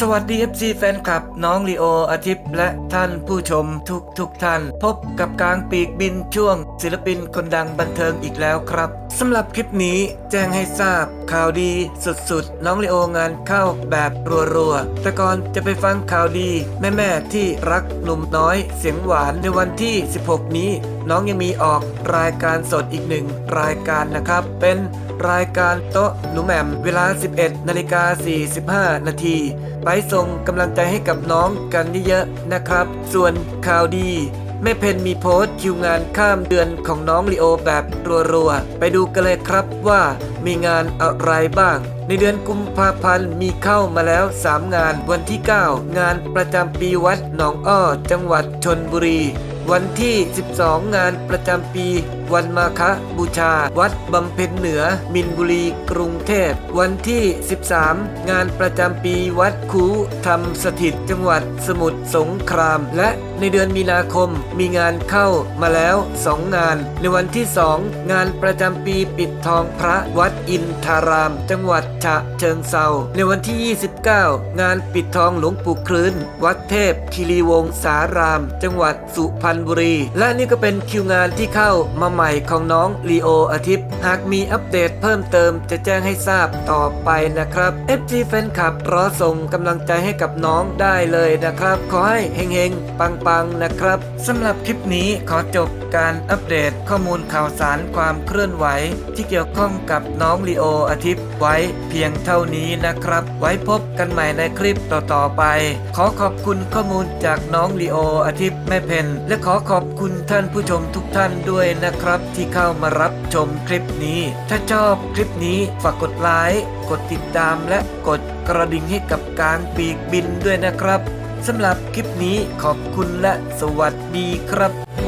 สวัสดี FC แฟนคลับ น้องลีโออาทิตย์และท่านผู้ชมทุกทุกท่าน พบกับกลางปีกบินช่วง ศิลปินคนดังบันเทิงอีกแล้วครับสำหรับคลิปนี้แจ้งให้ทราบข่าวดีสุดๆ น้องลีโองานเข้าแบบรัวๆ แต่ก่อนจะไปฟังข่าวดี แม่ๆที่รักหนุ่มน้อยเสียงหวานในวันที่ 16 นี้ น้องยังมีออกรายการสดอีกหนึ่งรายการนะครับ เป็นรายการโต๊ะหนูแหม่มเวลา 11นาฬิกา45 นาทีไปส่งกำลังใจให้กับน้องกันเยอะๆนะครับ ส่วนข่าวดีแม่เพนมีโพสต์คิวงานข้ามเดือนของน้องลีโอแบบรัวๆ ไปดูกันเลยครับว่า มีงานอะไรบ้าง ในเดือนกุมภาพันธ์มีเข้ามาแล้ว 3 งาน วันที่ 9 งานประจำปีวัดหนองอ้อ จังหวัดชนบุรี วันที่ 12 งานประจำปี วันมาฆบูชา วัดบำเพ็ญเหนือ มินบุรี กรุงเทพ วันที่ 13 งานประจำปีวัดคูธรรมสถิต จังหวัดสมุทรสงคราม และในเดือนมีนาคมมีงานเข้ามาแล้ว 2 งาน ในวันที่ 2 งานประจำปีปิดทองพระวัดอินทาราม จังหวัดฉะเชิงเซาในวันที่ 29 งานปิดทองหลวงปู่คลื้น วัดเทพคีรีวงศาราม จังหวัดสุพรรณบุรี และนี่ก็เป็นคิวงานที่เข้ามาใหม่ของน้องลีโออาทิตย์ หากมีอัปเดตเพิ่มเติมจะแจ้งให้ทราบต่อไปนะครับ FG แฟนคลับรอส่งกำลังใจให้กับน้องได้เลยนะครับ ขอให้เฮงๆ ปังๆ นะครับสำหรับคลิปนี้ขอจบการอัปเดตข้อมูลข่าวสารความเคลื่อนไหว ที่เกี่ยวข้องกับน้อง้องลีโออาทิตย์ไว้เพียงเท่านี้นะครับ ไว้พบกันใหม่ในคลิปต่อๆไป ขอขอบคุณข้อมูลจากน้องลีโออาทิตย์แม่เพนและขอขอบคุณท่านผู้ชมทุกท่านด้วยนะครับ ที่เข้ามารับชมคลิปนี้ ถ้าชอบคลิปนี้ฝากกดไลค์กดติดตามและกดกระดิ่งให้กับกลางปีกบินด้วยนะครับสำหรับคลิปนี้ขอบคุณและสวัสดีครับ